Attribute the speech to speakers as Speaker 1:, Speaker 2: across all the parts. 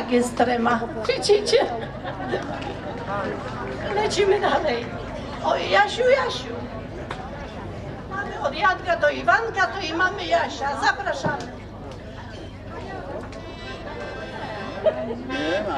Speaker 1: tak jest trema. Widzicie? Lecimy dalej. O Jasiu, Jasiu. Mamy od Jadka do Iwanka, to i mamy Jasia. Zapraszamy.
Speaker 2: Nie
Speaker 3: ma.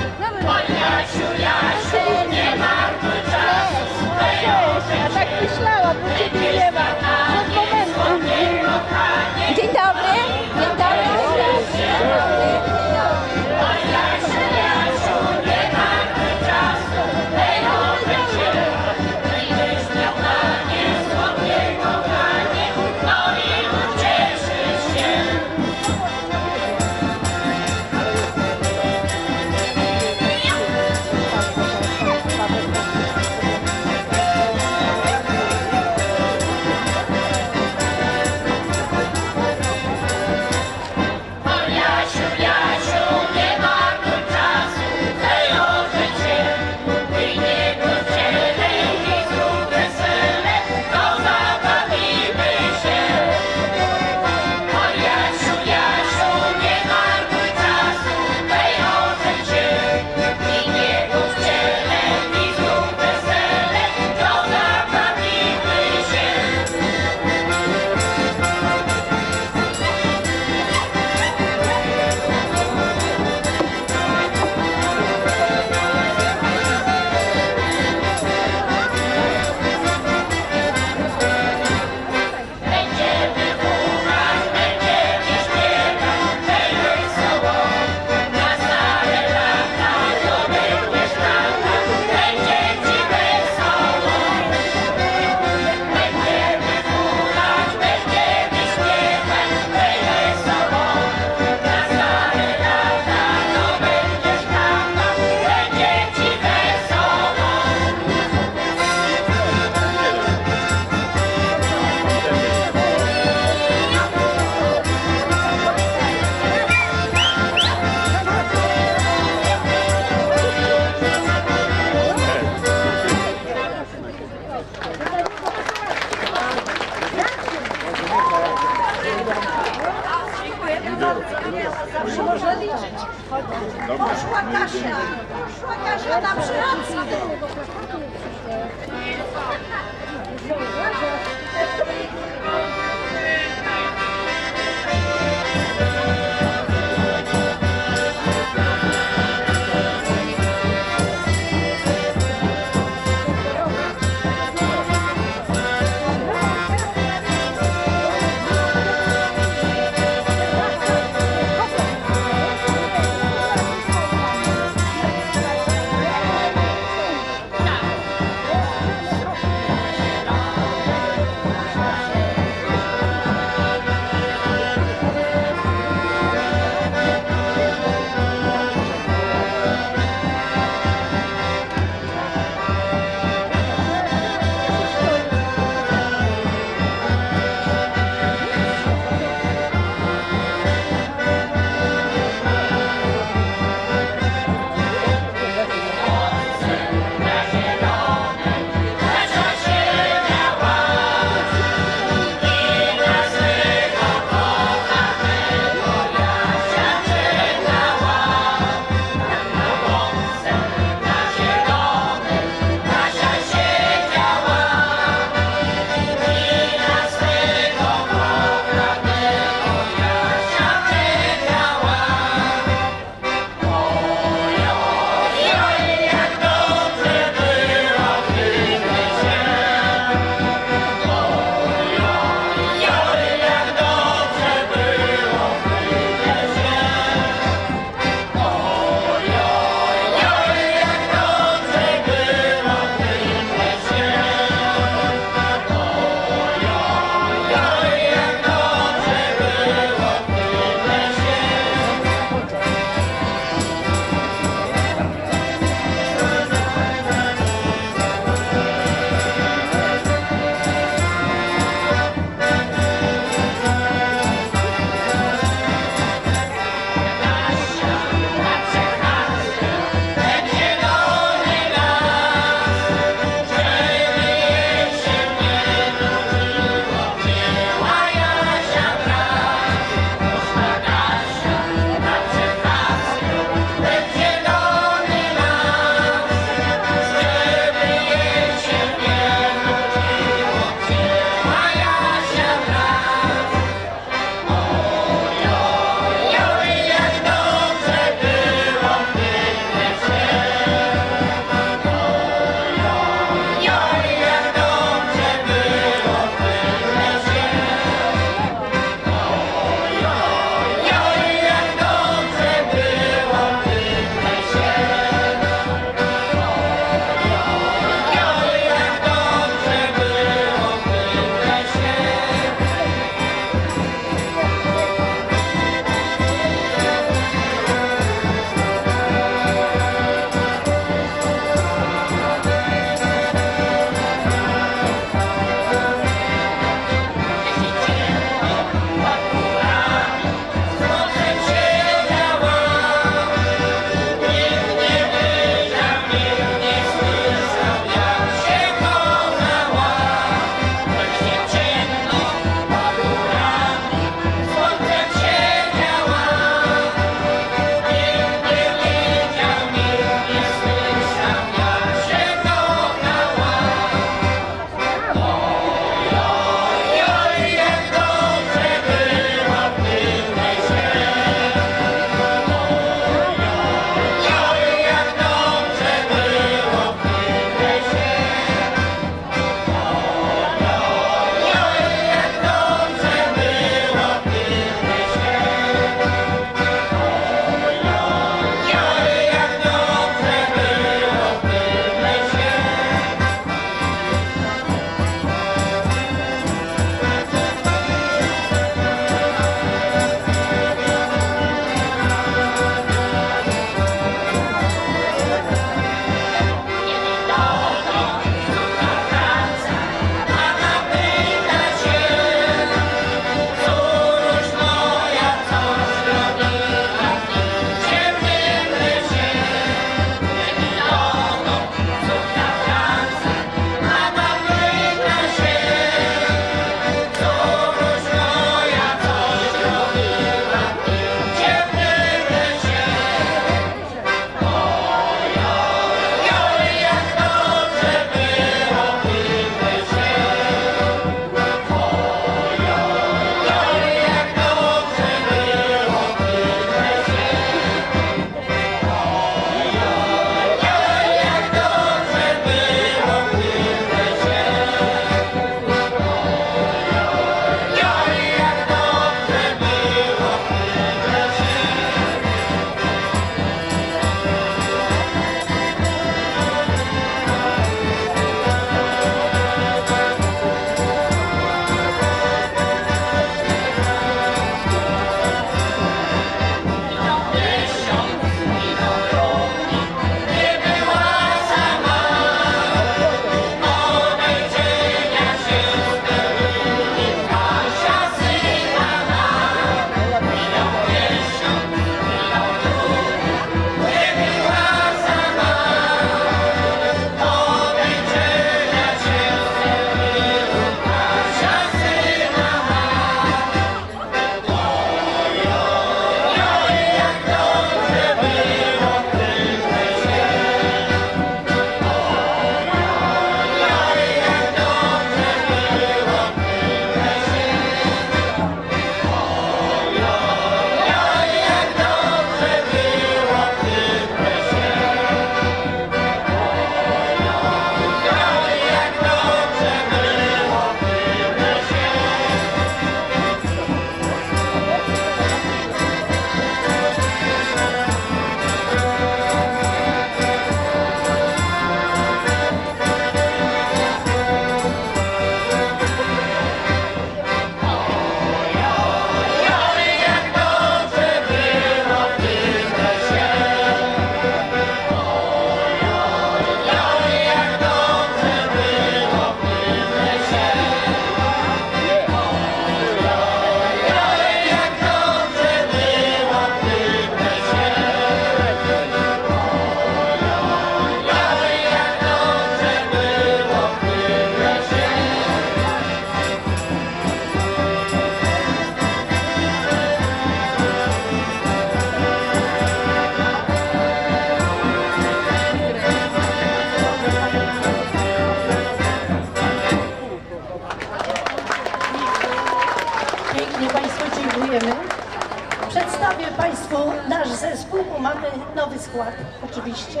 Speaker 1: Państwu nasz zespół, bo mamy nowy skład oczywiście.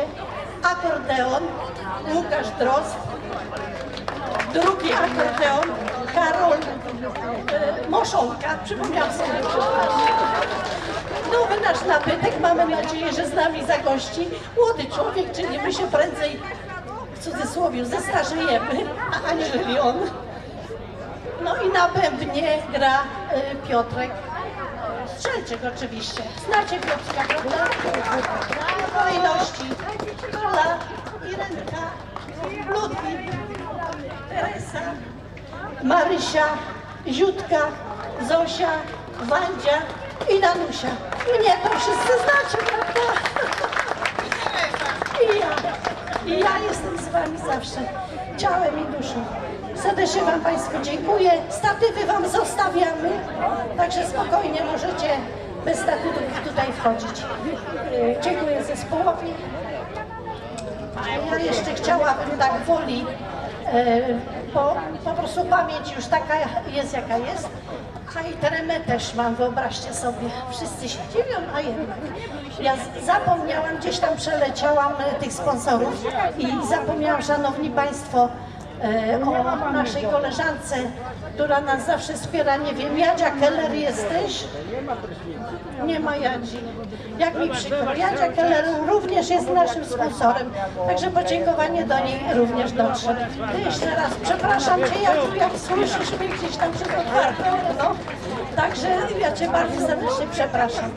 Speaker 1: Akordeon Łukasz Drozd, drugi akordeon Karol e, Moszonka, przypomniałam sobie. Nowy nasz nabytek, mamy nadzieję, że z nami zagości. Młody człowiek, czyli my się prędzej w cudzysłowie zestarzejemy, aniżeli on. No i na gra y, Piotrek Strzelczyk oczywiście. Znacie Piotrka, prawda? W kolejności Kola, Irenka, Ludwik, Teresa, Marysia, Ziutka, Zosia, Wandzia i Danusia. I mnie to wszyscy znacie, prawda? I ja. I ja jestem z Wami zawsze, ciałem i duszą. Serdecznie Wam Państwu dziękuję. Statywy Wam zostawiamy, także spokojnie możecie bez statutów tutaj wchodzić. Dziękuję zespołowi. Ja jeszcze chciałabym tak woli, e, bo po prostu pamięć już taka jest jaka jest, a i tremę też mam, wyobraźcie sobie. Wszyscy się dziwią, a jednak. Ja zapomniałam, gdzieś tam przeleciałam e, tych sponsorów i zapomniałam, szanowni państwo, o naszej koleżance, która nas zawsze wspiera, nie wiem, Jadzia Keller jesteś? Nie ma Jadzi. Jak mi przykro. Jadzia Keller również jest naszym sponsorem, także podziękowanie do niej również dotrze. Ty jeszcze raz przepraszam Cię, jak, słyszysz mnie gdzieś tam przez otwarte okno. Także ja Cię bardzo serdecznie przepraszam.